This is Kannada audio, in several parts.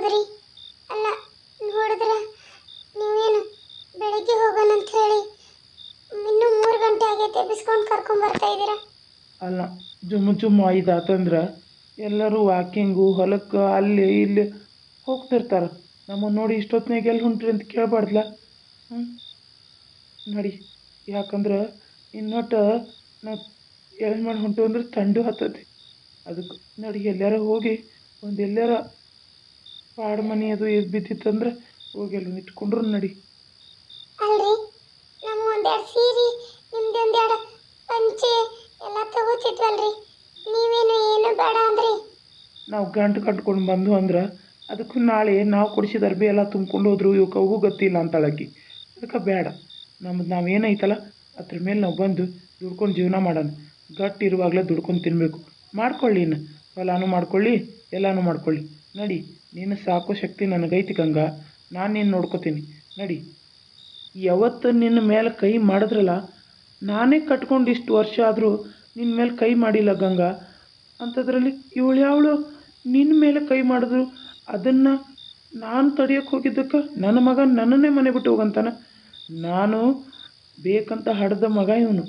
ಹೌದ್ರಿ? ಅಲ್ಲ, ನೋಡಿದ್ರ ನೀವೇನು ಬೆಳಿಗ್ಗೆ ಹೋಗೋಣ ಅಂತ ಹೇಳಿ ಇನ್ನೂ ಮೂರು ಗಂಟೆ ಆಗೈತೆ ಬಿಸ್ಕೊಂಡು ಕರ್ಕೊಂಡು ಬರ್ತಾ ಇದ್ದೀರಾ? ಅಲ್ಲ, ಜುಮ್ಮು ಜುಮ್ಮು ಐದು ಆತಂದ್ರೆ ಎಲ್ಲರೂ ವಾಕಿಂಗು, ಹೊಲಕ್ಕೆ, ಅಲ್ಲಿ ಇಲ್ಲಿ ಹೋಗ್ತಿರ್ತಾರೆ. ನಮ್ಮನ್ನು ನೋಡಿ ಇಷ್ಟೊತ್ತಿನಾಗ ಎಲ್ಲಿ ಹೊಂಟ್ರಿ ಅಂತ ಕೇಳಬಾರ್ದಲ್ಲ ಹ್ಞೂ ನಡಿ, ಯಾಕಂದ್ರೆ ಇನ್ನೊಟ್ಟ ನಾವು ಎಲ್ಲಿ ಮಾಡಿ ಹೊಂಟು ಅಂದ್ರೆ ತಂಡು ಹತ್ತತಿ ಅದಕ್ಕೆ ನಡಿ, ಎಲ್ಲಾರ ಹೋಗಿ ಒಂದು ಎಲ್ಲಾರ ಪಾಡ್ ಮನೆ ಅದು ಇದು ಬಿದ್ದಿತ್ತಂದ್ರೆ ಹೋಗಿ ಅಲ್ಲಿ ಇಟ್ಕೊಂಡ್ರು ನಡಿ. ಅಲ್ರಿ ನಮ್ಮ ಒಂದೆರಡು ಸೀರೆ ನಿಮ್ದು ಒಂದೆರಡು ಪಂಚೆ ಎಲ್ಲ ತಗೋತಿದ್ವಲ್ರಿ. ನೀವೇನು ಏನು ಬೇಡ ಅಂದ್ರಿ? ನಾವು ಗಂಟು ಕಟ್ಕೊಂಡು ಬಂದು ಅಂದ್ರೆ ಅದಕ್ಕೂ ನಾಳೆ ನಾವು ಕೊಡಿಸಿದ ಅರ್ಬಿ ಎಲ್ಲ ತುಂಬ್ಕೊಂಡು ಹೋದ್ರು ಇವಕ್ಕವೂ ಅವು ಗೊತ್ತಿಲ್ಲ ಅಂತಳಕಿ. ಅದಕ್ಕೆ ಬೇಡ ನಮ್ದು ನಾವೇನೈತಲ್ಲ ಅದ್ರ ಮೇಲೆ ನಾವು ಬಂದು ದುಡ್ಕೊಂಡು ಜೀವನ ಮಾಡೋಣ. ಗಟ್ಟಿ ಇರುವಾಗಲೇ ದುಡ್ಕೊಂಡು ತಿನ್ನಬೇಕು ಮಾಡ್ಕೊಳ್ಳಿ ಇನ್ನು. ಹೊಲಾನು ಮಾಡ್ಕೊಳ್ಳಿ ಎಲ್ಲನೂ ಮಾಡ್ಕೊಳ್ಳಿ. ನಡಿ, ನೀನು ಸಾಕೋ ಶಕ್ತಿ ನನಗೈತಿ ಗಂಗಾ, ನಾನು ನೀನು ನೋಡ್ಕೋತೀನಿ. ನಡಿ. ಯಾವತ್ತು ನಿನ್ನ ಮೇಲೆ ಕೈ ಮಾಡಿದ್ರಲ್ಲ, ನಾನೇ ಕಟ್ಕೊಂಡು ಇಷ್ಟು ವರ್ಷ ಆದರೂ ನಿನ್ನ ಮೇಲೆ ಕೈ ಮಾಡಿಲ್ಲ ಗಂಗಾ. ಅಂಥದ್ರಲ್ಲಿ ಇವಳು ಯಾವಳು? ನಿನ್ನ ಮೇಲೆ ಕೈ ಮಾಡಿದ್ರು ಅದನ್ನು ನಾನು ತಡಿಯೋಕೆ ಹೋಗಿದ್ದಕ್ಕೆ ನನ್ನ ಮಗ ನನ್ನನ್ನೇ ಮನೆ ಬಿಟ್ಟು ಹೋಗಂತಾನ? ನಾನು ಬೇಕಂತ ಹಡ್ದ ಮಗ ಇವನು.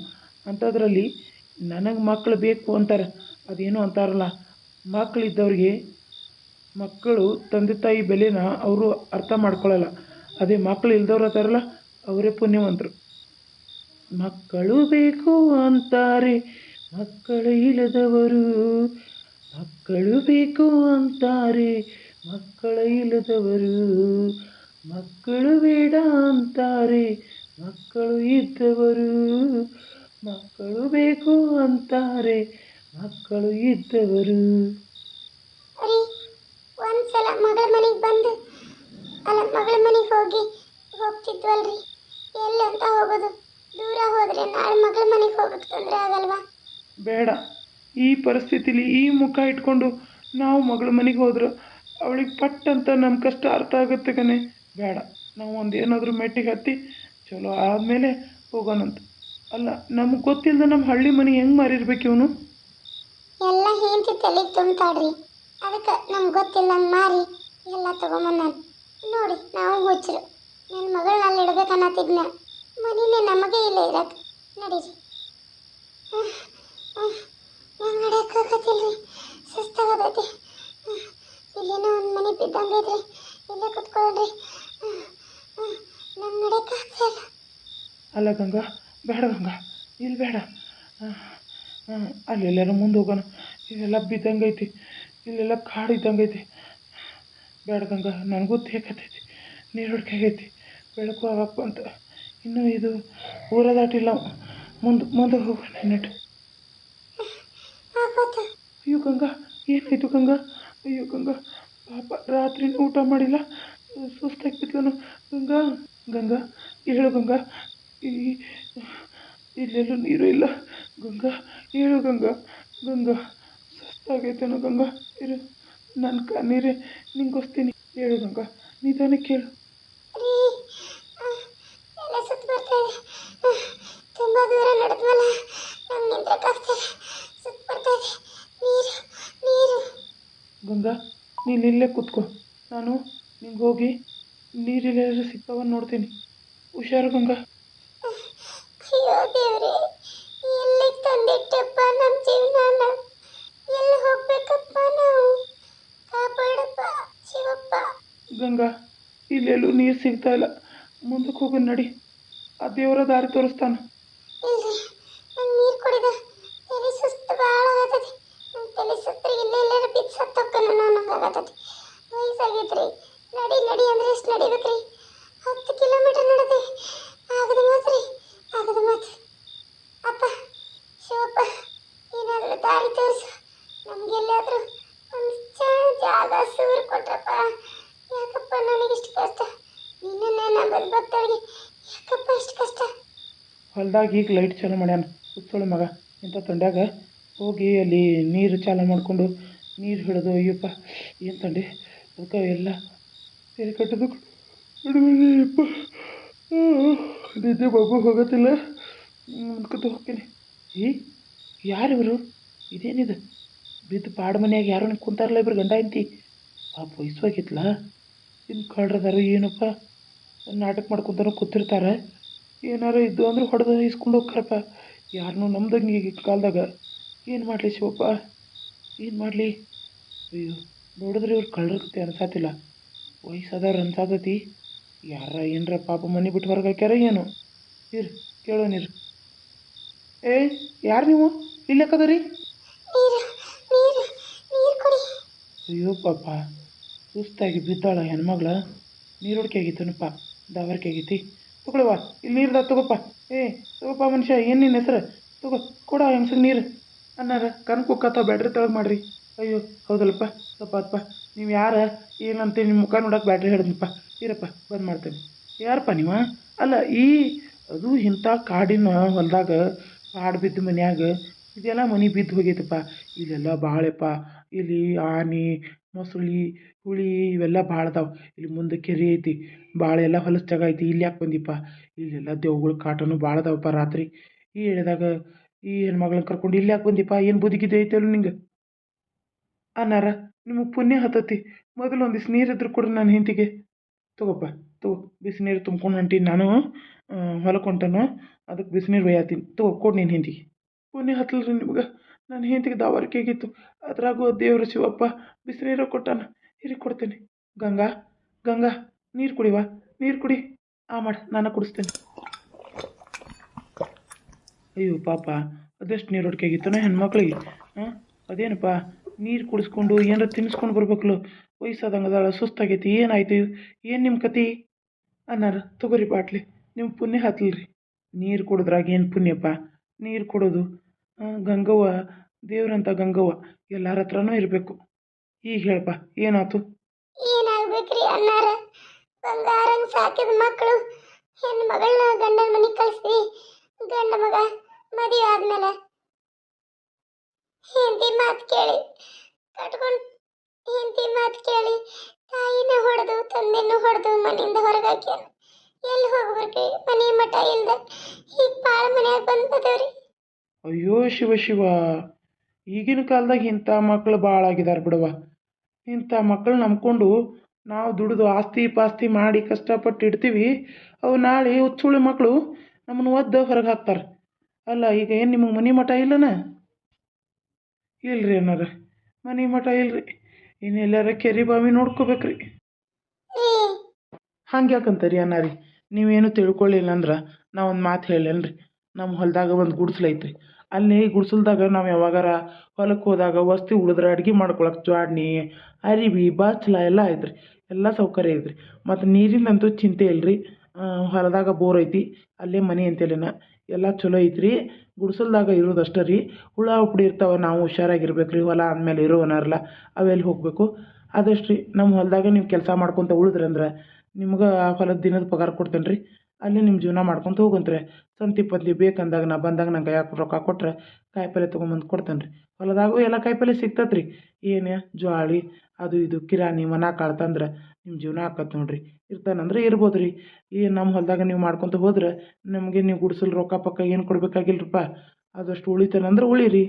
ಅಂಥದ್ರಲ್ಲಿ ನನಗೆ ಮಕ್ಕಳು ಬೇಕು ಅಂತಾರೆ. ಅದೇನು ಅಂತಾರಲ್ಲ ಮಕ್ಕಳಿದ್ದವ್ರಿಗೆ ಮಕ್ಕಳು ತಂದೆ ತಾಯಿ ಬೆಲೆನ ಅವರು ಅರ್ಥ ಮಾಡ್ಕೊಳ್ಳಲ್ಲ ಅದೇ ಮಕ್ಕಳು ಇಲ್ದವ್ರು ಅದಾರಲ್ಲ, ಅವರೇ ಪುಣ್ಯವಂತರು. ಮಕ್ಕಳು ಬೇಕು ಅಂತಾರೆ, ಮಕ್ಕಳು ಇಲ್ಲದವರು. ಮಕ್ಕಳು ಬೇಕು ಅಂತಾರೆ, ಮಕ್ಕಳು ಇಲ್ಲದವರು. ಮಕ್ಕಳು ಬೇಡ ಅಂತಾರೆ, ಮಕ್ಕಳು ಇದ್ದವರು. ಮಕ್ಕಳು ಬೇಕು ಅಂತಾರೆ, ಮಕ್ಕಳು ಇದ್ದವರು. ಒಂದ್ಸಲ ಮಗಳ ಮನೆಗೆ ಬಂದು ಅಲ್ಲ ಮಗಳ ಮನೆಗೆ ಹೋಗಿ ಹೋಗ್ತಿದ್ವಲ್ರಿ? ಎಲ್ಲಿ ಅಂತ ಹೋಗೋದು? ದೂರ ಹೋದ್ರೆ ನಾಳೆ ಮಗಳ ಮನೆಗೆ ಹೋಗಕ್ಕೆ ತೊಂದರೆ ಆಗಲ್ವಾ? ಬೇಡ. ಈ ಪರಿಸ್ಥಿತಿಲಿ ಈ ಮುಖ ಇಟ್ಕೊಂಡು ನಾವು ಮಗಳ ಮನೆಗೆ ಹೋದ್ರೆ ಅವಳಿಗೆ ಪಟ್ ಅಂತ ನಮ್ಮ ಕಷ್ಟ ಅರ್ಥ ಆಗುತ್ತೆ ಕಣೆ. ಬೇಡ. ನಾವು ಒಂದು ಏನಾದರೂ ಮೆಟ್ಟಿಗೆ ಹತ್ತಿ ಚಲೋ ಆದಮೇಲೆ ಹೋಗೋಣಂತ. ಅಲ್ಲ ನಮಗೆ ಗೊತ್ತಿಲ್ಲದ ನಮ್ಮ ಹಳ್ಳಿ ಮನೆ ಹೆಂಗೆ ಮಾರಿರ್ಬೇಕು ಇವನು? ಎಲ್ಲ ಹೆಂಡತಿ ತಲೆಗೆ ತುಂಬ್ತಾಡ್ರಿ ಅದಕ್ಕೆ ನಮ್ಗೆ ಗೊತ್ತಿಲ್ಲ ಮಾರಿ. ಎಲ್ಲ ತಗೊಂಬಂದ ನೋಡಿ, ನಾವು ಹುಚ್ಚರು. ನನ್ನ ಮಗಳನ್ನ ಅಲ್ಲಿ ಇಡ್ಬೇಕನ್ನತ್ತಿದ್ನ. ಮನೇನೆ ನಮಗೆ ಇಲ್ಲ ಇರಕ್ಕೆ ನಡೀರಿ. ನಂಗೆ ನಡೆಯಕ್ಕಾಗತ್ತಿಲ್ರಿ ಸುಸ್ತಾಗತೈತಿ ಇಲ್ಲೇನೋ ಒಂದು ಮನೆ ಬಿದ್ದಂಗೈತ್ರಿ ಇಲ್ಲೇ ಕುತ್ಕೊಳ್ಳ್ರಿ ನಂಗೆ ನಡೆಯೋಕ್ಕಾಗ್ತಾ ಇಲ್ಲ. ಅಲ್ಲ ಗಂಗಾ, ಬೇಡ ಗಂಗಾ. ಇಲ್ಲಿ ಬೇಡ. ಅಲ್ಲಿ ಎಲ್ಲರೂ ಮುಂದೆ ಹೋಗೋಣ. ಇಲ್ಲೆಲ್ಲ ಬಿದ್ದಂಗೈತಿ ಇಲ್ಲೆಲ್ಲ ಕಾಡು ಇದ್ದಂಗೈತಿ ಬೇಡ ಗಂಗ, ನನಗೂ ತೇಕತೈತಿ ನೀರು ಹುಡ್ಕಾಗೈತಿ ಬೆಳಕು ಆಗಪ್ಪ ಅಂತ. ಇನ್ನೂ ಇದು ಊರ ದಾಟಿಲ್ಲ ಮುಂದೆ ಮುಂದೆ ಹೋಗೋಣ ನೆಟ್ಟು. ಅಯ್ಯೋ ಗಂಗಾ, ಏನಾಯಿತು ಗಂಗಾ? ಅಯ್ಯೋ ಗಂಗಾ, ಪಾಪ ರಾತ್ರಿ ಊಟ ಮಾಡಿಲ್ಲ. ಸುಸ್ತಾಗಿ ಬಿದ್ಲನು ಗಂಗಾ ಗಂಗಾ ಹೇಳು ಗಂಗಾ. ಈ, ಇಲ್ಲೆಲ್ಲೂ ನೀರು ಇಲ್ಲ. ಗಂಗಾ ಹೇಳು ಗಂಗಾ. ಗಂಗಾ. ಸುಸ್ತಾಗೈತೇನೋ ಗಂಗಾ ಇರು ನನ್ನ ಕಣ್ಣೀರೇ ನಿಂಗೊಸ್ತೀನಿ. ಹೇಳು ಗಂಗಾ ನಿಧಾನ ಕೇಳು ತುಂಬಾ ದೂರ ನಡೆದ್ವಲ್ಲ ನಂಗೆ ನಿಂದ್ರಕ್ಕಾಗ್ತಿಲ್ಲ ಸುತ್ತ ಬರ್ತಾ ಇದೆ. ನೀರು ನೀರು. ಗಂಗಾ ನೀನು ಇಲ್ಲೇ ಕೂತ್ಕೋ. ನಾನು ನಿಂಗೆ ಹೋಗಿ ನೀರಿಲ್ಲೆಲ್ಲ ಸಿಗ್ತಾವ ನೋಡ್ತೀನಿ. ಹುಷಾರು ಗಂಗಾ. ಅಯ್ಯೋ ದೇವ್ರಿ ಎಲ್ಲಿಗೆ ತಂದಿಟ್ಟಪ್ಪ ನಮ್ಮ ಜೀವನ ಎಲ್ಲಿ ಹೋಗ್ಬೇಕಪ್ಪ ನಾವು? ಕಾಪಾಡಪ್ಪ ಶಿವಪ್ಪ. ಗಂಗಾ ಇಲ್ಲೆಲ್ಲೂ ನೀರು ಸಿಗ್ತಾ ಇಲ್ಲ. ಮುಂದಕ್ಕೆ ಹೋಗು ನಡಿ. ಆ ದೇವರ ದಾರಿ ತೋರಿಸ್ತಾನೆ. ಇಲ್ರಿ ನಂಗೆ ನೀರು ಕುಡಿದ ತಲೆ ಸುಸ್ತು ಭಾಳ ಆಗತೈತಿ. ನಂಗೆ ತಲೆ ಸುತ್ತರಿ ಇಲ್ಲೇ ಎಲ್ಲಾರ ಬಿದ್ದು ಸತ್ತೋಕ್ಕನ ನಂಗೆ ಆಗತೈತಿ. ವಯಸ್ಸಾಗೈತ್ರಿ. ನಡಿ ನಡಿ ಅಂದ್ರೆ ಎಷ್ಟು ನಡಿಬೇಕ್ರಿ? ಹತ್ತು ಕಿಲೋಮೀಟರ್ ನಡೆದೆ ಆಗದ ಮಾತ್ರಿ ಆಗದ ಮಾತು ಅಪ್ಪ ಶಿವಪ್ಪ ಏನಾದರೂ ದಾರಿ ತೋರಿಸು ನಮಗೆಲ್ಲಾದರೂ ಒಂದು ಚಂದ ಜಾಗ ಸೂರು ಕೊಟ್ರಪ್ಪ ಯಾಕಪ್ಪ ನನಗಿಷ್ಟು ಕಷ್ಟ ನಿನ್ನನ್ನೇ ನಂಬದು ಭಕ್ತರಿಗೆ ಯಾಕಪ್ಪ ಇಷ್ಟು ಕಷ್ಟ ಹೊಲ್ದಾಗ ಈಗ ಲೈಟ್ ಚಾಲು ಮಾಡ್ಯಾನ. ಹುಚ್ಚೋಳ ಮಗ. ಇಂಥ ತಂಡ್ಯಾಗ ಹೋಗಿ ಅಲ್ಲಿ ನೀರು ಚಾಲು ಮಾಡಿಕೊಂಡು ನೀರು ಹಿಡಿದು, ಅಯ್ಯಪ್ಪ, ಏನು ತಂಡಿ? ಅದಕ್ಕೆ ಎಲ್ಲ ತೆರೆ ಕಟ್ಟದು ಅಯ್ಯಪ್ಪ ನಿದ್ದೆ ಬಾಬು ಹೋಗತ್ತಿಲ್ಲ. ಅನ್ಕೊತ ಹೋಗ್ತೀನಿ. ಯಾರು ಇವರು? ಇದೇನಿದು? ಬಿದ್ದು ಪಾಡು ಮನೆಯಾಗ ಯಾರೋ ಕುಂತಾರಲ್ಲ ಇಬ್ರು ಗಂಡ ಹೆಂಡ್ತಿ? ಪಾಪ ವಯಸ್ಸಾಗಿತ್ಲ? ಇನ್ನು ಕಳ್ರದಾರ ಏನಪ್ಪ? ನಾಟಕ ಮಾಡ್ಕೊತಾರ, ಕೂತಿರ್ತಾರೆ. ಏನಾರ ಇದ್ದು ಅಂದ್ರೆ ಹೊಡೆದು ಇಸ್ಕೊಂಡು ಹೋಗ್ತಾರಪ್ಪ. ಯಾರನ್ನೂ ನಮ್ದಂಗೆ ಈಗ ಕಾಲದಾಗ. ಏನು ಮಾಡಲಿ ಶಿವಪ್ಪ? ಏನು ಮಾಡಲಿ? ಅಯ್ಯೋ ನೋಡಿದ್ರೆ ಇವ್ರು ಕಳ್ಳರ್ಗತ್ತೆ ಅನ್ಸಾತಿಲ್ಲ. ವಯಸ್ಸಾದವ್ರು ಅನ್ಸಾತತಿ. ಯಾರ ಏನರ ಪಾಪ ಮನೆ ಬಿಟ್ಟು ಹೊರಗೆ ಹಾಕ್ಯಾರ ಏನು? ಇರ್ ಕೇಳೋ ನೀರು ಏ ಯಾರು ನೀವು? ಇಲ್ಲಿ ಹಾಕದರಿ ನೀರು ನೀರು ನೀರು ಕುಡಿ. ಅಯ್ಯೋ ಪಾಪ. ಸುಸ್ತಾಗಿ ಬಿದ್ದಾಳ ಹೆಣ್ಮಗ್ಳು. ನೀರು ಹೊಡ್ಕೆ ಆಗಿತ್ತನಪ್ಪ ದಾವರ್ಕೆ ಆಗೈತಿ. ತಗೊಳವ್ವ ಇಲ್ಲಿ ನೀರ್ದ ತಗೋಪ್ಪ. ಏ, ತಗೋಪ್ಪ ಮನುಷ್ಯ, ಏನು ನಿನ್ನ ಹೆಸ್ರು? ತಗೋ, ಕೊಡ ಹೆಂಗ್ಸಗೆ ನೀರು. ಅನ್ನಾರ ಕಣ್ ಕುಕ್ಕತ್ತ ಬ್ಯಾಟ್ರಿ ತೆಳಗೆ ಮಾಡ್ರಿ. ಅಯ್ಯೋ, ಹೌದಲ್ಲಪ್ಪ ಅಪ್ಪ ನೀವು ಯಾರ? ಏನಂತ ನಿಮ್ಮ ಮುಖ ನೋಡಕ್ಕೆ ಬ್ಯಾಟ್ರಿ ಹೇಳಿದ್ನಪ್ಪ. ಇರಪ್ಪ, ಬಂದ್ ಮಾಡ್ತೇನೆ. ಯಾರಪ್ಪ ನೀವು? ಅಲ್ಲ, ಈ, ಅದು ಇಂಥ ಕಾಡಿನ ಹೊಲದಾಗ ಕಾಡು ಬಿದ್ದ ಮನ್ಯಾಗ, ಇದೆಲ್ಲ ಮನೆ ಬಿದ್ದು ಹೋಗೈತಪ್ಪ. ಇಲ್ಲೆಲ್ಲ ಬಾಳೆಪ್ಪ. ಇಲ್ಲಿ ಆನೆ, ಮೊಸಳಿ, ಹುಳಿ ಇವೆಲ್ಲ ಭಾಳ ಅದಾವ. ಇಲ್ಲಿ ಮುಂದೆ ಕೆರೆ ಐತಿ, ಭಾಳ ಎಲ್ಲ ಹೊಲಸು ಜಾಗ ಐತಿ. ಇಲ್ಲಿ ಯಾಕೆ ಬಂದಿಪ್ಪ? ಇಲ್ಲೆಲ್ಲ ದೆವ್ಗಳ ಕಾಟನೂ ಭಾಳ ಅದಾವಪ್ಪ ರಾತ್ರಿ. ಈ ಹೇಳಿದಾಗ ಈ ಹೆಣ್ಮಗಳನ್ನ ಕರ್ಕೊಂಡು ಇಲ್ಲಿ ಯಾಕೆ ಬಂದಿಪ್ಪ? ಏನು ಬುದ್ಧಿ ಗಿದ್ದಿ ಐತಲ್ಲ ನಿಂಗೆ? ಅನ್ನಾರ, ನಿಮಗೆ ಪುಣ್ಯ ಹತ್ತತಿ ಮೊದಲು ನೀರು ಇದ್ರ ಕೊಡ್ರಿ ನನ್ನ ಹೆಂಡತಿಗೆ. ತಗೋಪ್ಪ, ತಗೋ. ಬಿಸಿನೀರು ತುಂಬ್ಕೊಂಡು ಹೊಂಟೀನಿ ನಾನು ಹೊಲಕ್ಕೆ ಅದಕ್ಕೆ ಬಿಸಿನೀರು ಒಯ್ಯತ್ತೀನಿ ತಗೋ, ಕೊಡು ನಿನ್ನ ಹೆಂಡತಿಗೆ. ಪುಣ್ಯ ಹತ್ತಲ್ರಿ ನಿಮ್ಗೆ. ನನ್ನ ಹೆಂಡತಿಗೆ ದಾವರಿಕೆ ಆಗಿತ್ತು. ಅದ್ರಾಗೂ ದೇವರು ಶಿವಪ್ಪ ಬಿಸಿನೀರು ಕೊಟ್ಟಾನ ಹಿರಿ ಕೊಡ್ತೇನೆ. ಗಂಗಾ ಗಂಗಾ, ನೀರು ಕುಡಿವ, ನೀರು ಕುಡಿ. ಆ ಮಾಡಿ, ನಾನು ಕುಡಿಸ್ತೇನೆ. ಅಯ್ಯೋ ಪಾಪ, ಅದೆಷ್ಟು ನೀರು ಹೊಡ್ಕೆ ಆಗಿತ್ತನ ಹೆಣ್ಮಕ್ಳಿಗೆ, ಹಾಂ? ಅದೇನಪ್ಪ, ನೀರು ಕುಡಿಸ್ಕೊಂಡು ಏನಾರ ತಿನ್ನಿಸ್ಕೊಂಡು ಬರ್ಬೇಕಲ್ಲ ವಯಸ್ಸಾದಂಗೆ ಅದಾಳ ಸುಸ್ತಾಗೈತಿ, ಏನಾಯ್ತು? ಏನು ನಿಮ್ಮ ಕತಿ? ಅನ್ನಾರ, ತಗೋರಿ ಬಾಟ್ಲಿ ನಿಮ್ಮ ಪುಣ್ಯ ಹತ್ತಲ್ರಿ ನೀರು ಕುಡಿದ್ರಾಗ ಏನು ಪುಣ್ಯಪ್ಪ? ನೀರು ಕೊಡೋದು ಗಂಗವ್ವ, ದೇವ್ರಂತ ಗಂಗವ್ವ ಎಲ್ಲಾರ ಹತ್ರನೂ ಇರಬೇಕು. ಈಗ ಹೇಳಪ್ಪ ಏನಾತು? ಏನಾಗ್ಬೇಕ್ರಿ ಅನ್ನಾರ ಬಂಗಾರಂಗ್ ಸಾಕಿದ ಮಕ್ಕಳು ಹೆಣ್ಣು ಮಗಳನ್ನ ಗಂಡನ ಮನೆಗೆ ಕಳಿಸಿ ಗಂಡ ಮಗ ಮದುವೆ ಆದ್ಮೇಲೆ ಹೆಂಡತಿ ಮಾತು ಕೇಳಿ ಕಟ್ಕೊಂಡು ಹೆಂಡತಿ ಮಾತು ಕೇಳಿ ತಾಯಿನ ಹೊಡೆದು, ತಂದೆನೂ ಹೊಡೆದು ಮನೆಯಿಂದ ಹೊರಗೆ ಹಾಕ್ಯಾನ ಎಲ್ಲಿ ಹೋಗ್ಬೇಕ್ರಿ ಮನೆ ಮಠ ಇಲ್ದ? ಈಗ ಭಾಳ ಮನ್ಯಾಗ ಬಂದು ಬದವ್ರಿ ಅಯ್ಯೋ ಶಿವ ಶಿವ, ಈಗಿನ ಕಾಲದಾಗ ಇಂಥ ಮಕ್ಳು ಭಾಳ ಆಗಿದ್ದಾರೆ ಬಿಡವ್ವ. ಇಂಥ ಮಕ್ಕಳು ನಂಬ್ಕೊಂಡು ನಾವು ದುಡಿದು ಆಸ್ತಿ ಪಾಸ್ತಿ ಮಾಡಿ ಕಷ್ಟಪಟ್ಟು ಇಡ್ತೀವಿ, ಅವು ನಾಳೆ ಹುಚ್ಚುಳಿ ಮಕ್ಕಳು ನಮ್ಮನ್ನು ಒದ್ದು ಹೊರಗೆ ಹಾಕ್ತಾರೆ. ಅಲ್ಲ, ಈಗ ಏನು ನಿಮಗೆ ಮನೆ ಮಠ ಇಲ್ಲನ? ಇಲ್ರಿ ಅನ್ನಾರ ಮನೆ ಮಠ ಇಲ್ರಿ. ಇನ್ನೆಲ್ಲಾರ ಕೆರೆ ಬಾವಿ ನೋಡ್ಕೋಬೇಕ್ರಿ. ಹಂಗೆ ಯಾಕಂತಾರಿ ಅನ್ನಾರಿ ನೀವೇನು ತಿಳ್ಕೊಳ್ಳಿಲ್ಲ ಅಂದ್ರೆ ನಾ ಒಂದು ಮಾತು ಹೇಳೇನ್ರಿ. ನಮ್ಮ ಹೊಲದಾಗ ಒಂದು ಗುಡ್ಸ್ಲು ಐತ್ರಿ ಅಲ್ಲಿ ಗುಡ್ಸಲ್ದಾಗ ನಾವು ಯಾವಾಗಾರ ಹೊಲಕ್ಕೆ ಹೋದಾಗ ವಸ್ತಿ ಉಳಿದ್ರೆ ಅಡ್ಗೆ ಮಾಡ್ಕೊಳಕ್ಕೆ ಜ್ವಾಡ್ನಿ ಅರಿವಿ ಬಚ್ಚಲ ಎಲ್ಲ ಐತ್ರಿ, ಎಲ್ಲ ಸೌಕರ್ಯ ಐತ್ರಿ. ಮತ್ತು ನೀರಿಂದಂತೂ ಚಿಂತೆ ಇಲ್ರಿ. ಹೊಲದಾಗ ಬೋರ್ ಐತಿ, ಅಲ್ಲೇ ಮನೆ ಅಂತೇಳಿನ, ಎಲ್ಲ ಚಲೋ ಐತ್ರಿ. ಗುಡ್ಸಲ್ದಾಗ ಇರೋದು ಅಷ್ಟೇ ರೀ. ಹುಳ ಹುಪ್ಡಿ ಇರ್ತಾವೆ, ನಾವು ಹುಷಾರಾಗಿರ್ಬೇಕು ರೀ ಹೊಲ ಅಂದಮೇಲೆ ಇರೋವನರಲ್ಲ ಅವೆಲ್ಲಿ ಹೋಗಬೇಕು? ಆದಷ್ಟು ರೀ ನಮ್ಮ ಹೊಲದಾಗ ನೀವು ಕೆಲಸ ಮಾಡ್ಕೊತ ಉಳಿದ್ರಿ ಅಂದ್ರೆ ನಿಮ್ಗೆ ಆ ಹೊಲದ ದಿನದ ಪಗಾರ ಕೊಡ್ತೇನೆ ರೀ ಅಲ್ಲಿ ನಿಮ್ಮ ಜೀವನ ಮಾಡ್ಕೊತ ಹೋಗಂತ್ರಿ. ಸಂತಿ ಪಂತಿ ಬೇಕಂದಾಗ ನಾ ಬಂದಾಗ ನನ್ನ ಕೈಯಾಗ ರೊಕ್ಕ ಕೊಟ್ರೆ ಕಾಯಿಪಲ್ಲೆ ತೊಗೊಂಬಂದು ಕೊಡ್ತೇನೆ ರೀ ಹೊಲದಾಗೂ ಎಲ್ಲ ಕಾಯಿಪಲ್ಲೆ ಸಿಗ್ತೈತೆ ರೀ ಏನು ಜ್ವಾಳಿ, ಅದು ಇದು, ಕಿರಾಣಿ, ಮನ ಕಾಳು ತಂದ್ರೆ ನಿಮ್ಮ ಜೀವನ ಆಕತ್ ನೋಡಿರಿ. ಇರ್ತಾನಂದ್ರೆ ಇರ್ಬೋದು ರೀ ಈ ನಮ್ಮ ಹೊಲದಾಗ ನೀವು ಮಾಡ್ಕೊತ ಹೋದ್ರೆ ನಮಗೆ ನೀವು ಗುಡ್ಸಲ್ ರೊಕ್ಕ ಪಕ್ಕ ಏನು ಕೊಡಬೇಕಾಗಿಲ್ರಪ್ಪ ಅದಷ್ಟು ಉಳಿತಾನಂದ್ರೆ ಉಳಿರಿ.